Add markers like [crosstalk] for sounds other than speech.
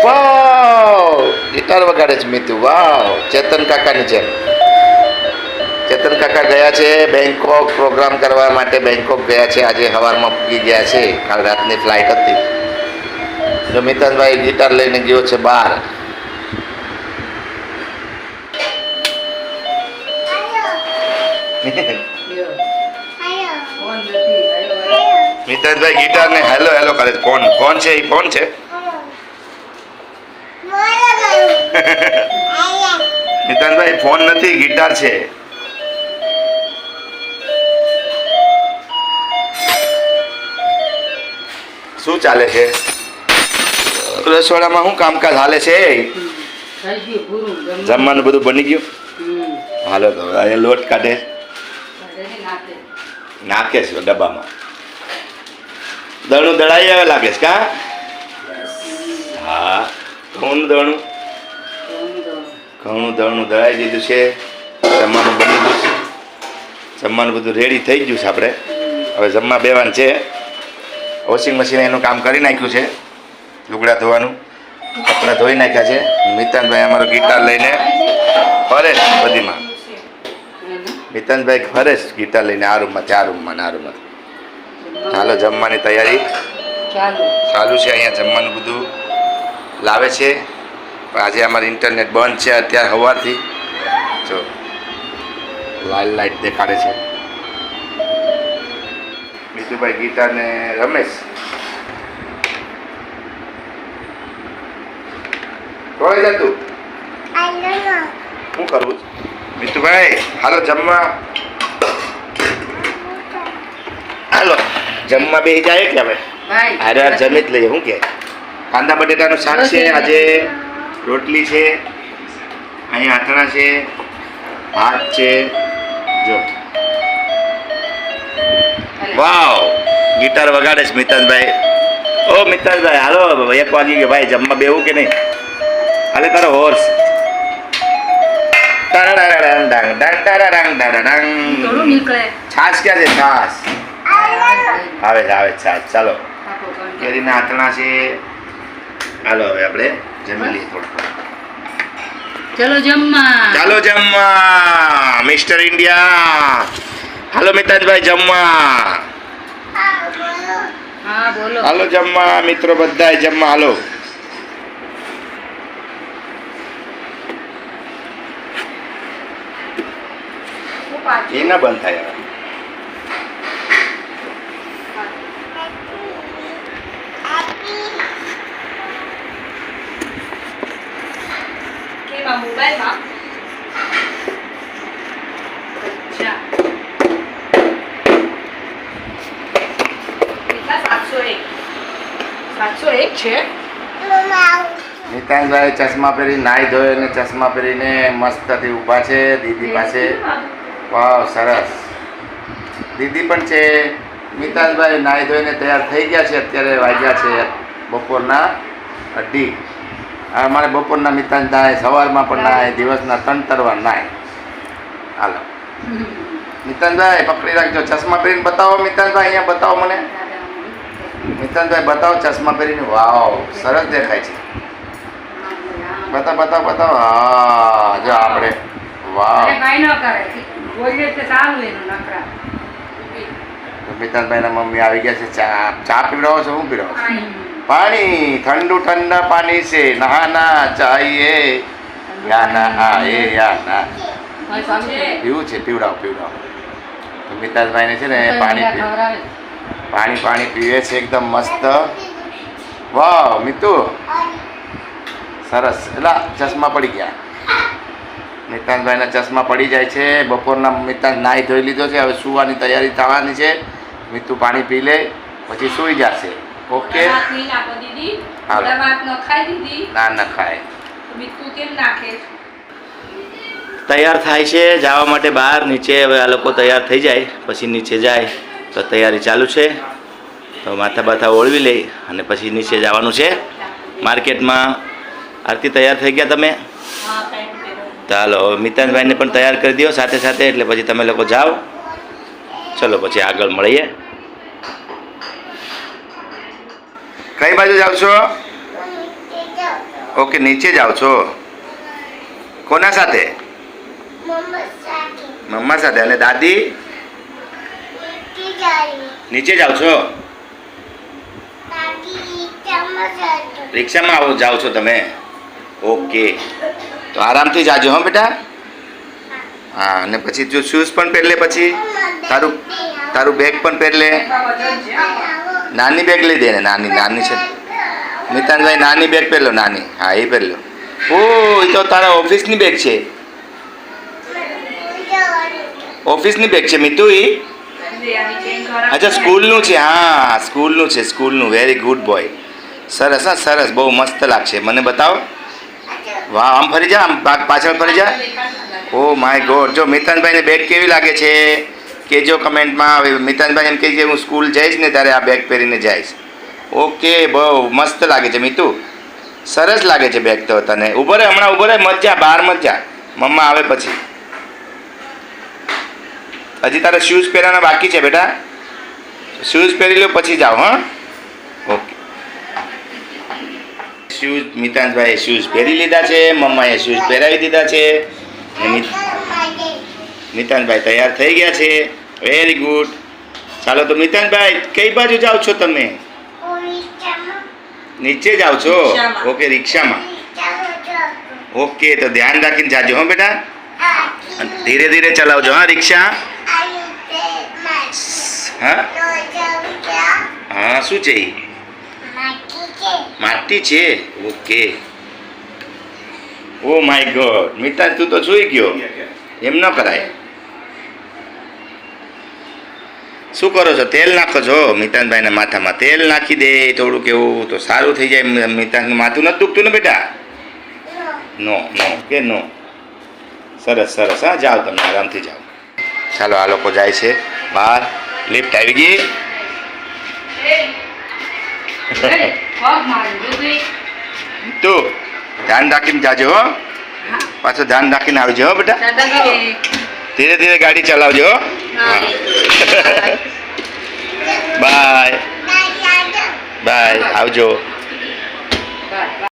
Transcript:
વાવ guitar વગાડે છે મિતુ વાવ ચેતન કાકાની જેમ ચેતન કાકા ગયા છે બેંકોક પ્રોગ્રામ કરવા માટે બેંકોક ગયા છે આજે સવારમાં પૂગી ગયા છે કાલ રાતની ફ્લાઇટ હતી જો મિતનભાઈ ગિટાર લઈને ગયો છે બહાર મિતનભાઈ ગિટાર ને હેલો હેલો કરે છે ફોન ફોન છે એ ફોન છે મિતનભાઈ, ફોન નથી, ગિટાર છે. શું ચાલે છે? રસોડામાં શું કામકાજ હાલે છે? જમવાનું બધું બની ગયું? હાલો તો એ લોટ કાઢે. નાખે છે ડબ્બામાં. દણું દળાઈ આવે લાગે છે કા? હા. કોણ દળનું? ઘઉંનું દળનું દળાઈ દીધું છે જમવાનું બની ગયું છે. જમવાનું બધું રેડી થઈ ગયું છે આપણે. હવે જમવા બેવાનું છે. વોશિંગ મશીને એનું કામ કરી નાખ્યું છે. લુગડા ધોવાનું. કપડાં ધોઈ નાખ્યા છે. મિતાનભાઈ અમારો ગિટાર લઈને ફરે છે બધીમાં. મિતાનભાઈ ફરે છે ગિટાર લઈને આ રૂમમાંથી આ રૂમમાં ને આ રૂમમાં. ચાલો જમવાની તૈયારી. ચાલુ છે અહીંયા જમવાનું બધું. લાવે છે. આજે અમારે ઇન્ટરનેટ બંધ છે અત્યારે સવારથી જો લાલ લાઇટ દેખાડે છે. બીજુભાઈ ગીતા ને રમેશ. કોઈ જતું શું કરવું છે? હાલો જમવા. હાલો જમવા બે જાય કે હવે? હારે જમી જ લઈએ શું કે? કાંદા બટેટાનું શાક છે આજે રોટલી છે અહીંયા આથણા છે ભાત છે જો. વાવ ગિટાર વગાડે છે મિતાનભાઈ. ઓ મિતાનભાઈ હાલો એક વાગી ગયો. ભાઈ જમવા બેવું કે નહીં? હાલે તારો હોર્સ છાશ ક્યાં છે? છાશ આવે. છે આવે છાસ. ચાલો. કેરીના આથણા છે. હાલો હવે આપણે જમી લઈએ થોડું ચલો જમવા. ચાલો જમવા મિસ્ટર ઇન્ડિયા. હાલો મિતાજભાઈ જમવા. હા બોલો. હાલો જમવા મિત્રો બધા જમવા હાલો. એ ના બંધ થાય હવે. મોબાઈલમાં. સાતસો એક. છે? મિતાજભાઈ ચશ્મા પહેરી નાહી ધોઈ અને ચશ્મા પહેરીને મસ્તથી ઊભા છે દીદી પાસે. વાવ સરસ. દીદી પણ છે. મિતાજભાઈ નાહી ધોઈને તૈયાર થઈ ગયા છે અત્યારે વાગ્યા છે બપોરના અઢી. અમારે બપોરના મિતાજ થાય સવારમાં પણ નાય દિવસના ત્રણ તરવા નાય. હાલો. મિતાનભાઈ પકડી રાખજો. ચશ્મા પહેરીને બતાવો મિતાનભાઈ અહીંયા બતાવો મને. મિતાનભાઈ બતાવો ચશ્મા પહેરીને. વાવ સરસ દેખાય છે. બતાવ બતાવ બતાવ. હા જો આપણે. વાવ. મિતાનભાઈના મમ્મી આવી ગયા છે. ચા ચા પીવડાવો છો શું પીવડાવો? છો પાણી ઠંડુ ઠંડા પાણી છે નહાના ચાહીએ યા ના હા એ યા ના પીવું છે પીવડાવો પીવડાવો. તો મિતાજભાઈને છે ને પાણી પાણી પાણી પીવે છે એકદમ મસ્ત. વાહ મિતુ. સરસ. એટલે ચશ્મા પડી ગયા. મિતાનભાઈના ચશ્મા પડી જાય છે. બપોરના મિતાન નાહી ધોઈ લીધો છે. હવે સુવાની તૈયારી થવાની છે. મિતુ પાણી પી લે પછી સૂઈ જશે. ઓકે. હાલો. ના ના ખાય તૈયાર થાય છે. જવા માટે બહાર નીચે હવે આ લોકો તૈયાર થઈ જાય. પછી નીચે જાય તો તૈયારી ચાલુ છે. તો માથા બાથા ઓળવી લઈ અને પછી નીચે જવાનું છે. માર્કેટમાં આરતી તૈયાર થઈ ગયા તમે? ચાલો હવે મિતાનભાઈને પણ તૈયાર કરી દો સાથે સાથે એટલે પછી તમે લોકો જાઓ. ચલો પછી આગળ મળીએ. કઈ બાજુ જાઓ છો? ઓકે નીચે જાઓ છો. કોના સાથે? મમ્મા સાથે. અને દાદી? નીચે જાઓ છો? રિક્ષામાં આવો જાઓ છો તમે? ઓકે. તો આરામથી જાજો હો બેટા? હા અને પછી જો શૂઝ પણ પહેરલે પછી? તારું તારું બેગ પણ પહેરી લે નાની બેગ લઈ દે ને નાની નાની છે. મિતાનભાઈ નાની બેગ પહેરલો નાની. હા એ પહેરલો. ઓ એ તો તારા ઓફિસની બેગ છે. ઓફિસની બેગ છે મિતુ એ અચ્છા સ્કૂલનું છે. હા સ્કૂલનું છે સ્કૂલનું. વેરી ગુડ બોય સરસ હા સરસ. બહુ મસ્ત લાગશે. મને બતાવો. વાહ આમ ફરી જા આમ પાછળ ફરી જા. ઓ માય ગોડ જો મિતાનભાઈને બેગ કેવી લાગે છે? કેજો કમેન્ટમાં. હવે મિતાનભાઈ એમ કહે છે હું સ્કૂલ જઈશ ને ત્યારે આ બેગ પહેરીને જઈશ. ઓકે બહુ મસ્ત લાગે છે મિતુ. સરસ લાગે છે બેગ તો તને. ઊભો રહે, હમણાં ઊભો રહે. મજા બહાર મજા. મમ્મા આવે પછી. હજી તારે શૂઝ પહેરવાના બાકી છે બેટા? શૂઝ પહેરી લો, પછી જાઓ, હા? ઓકે શૂઝ મિતાંશભાઈએ શૂઝ પહેરી લીધા છે. મમ્માએ શૂઝ પહેરાવી દીધા છે. મિત- મિતાંશભાઈ તૈયાર થઈ ગયા છે. વેરી ગુડ ચાલો તો મિતાંશભાઈ કઈ બાજુ જાઓ છો તમે? નીચે જાઓ છો? ઓકે રિક્ષામાં. ઓકે તો ધ્યાન રાખીને જાજો હો બેટા. અને ધીરે ધીરે ચલાવજો હા રિક્ષા. હા? હા શું છે માટી છે. Okay oh my god Mitan તું તો જોઈ ગયો. એમ ન કરાય. શું કરો છો? તેલ નાખો છો? મિતાનભાઈના માથામાં તેલ નાખી દે, થોડુંક એવું તો સારું થઈ જાય. મિતાનનું માથું નથી દુખતું ને બેટા? નો નો, કે નો? સરસ સરસ. હા, જાઓ તમે, આરામથી જાઓ. ચાલો, આ લોકો જાય છે બહાર. લિફ્ટ આવી ગઈ. તું, ધ્યાન રાખીને જાજો, હો. પાછું ધ્યાન રાખીને આવજો બેટા. ધીરે ધીરે ગાડી ચલાવજો હા. બાય બાય [laughs] આવજો.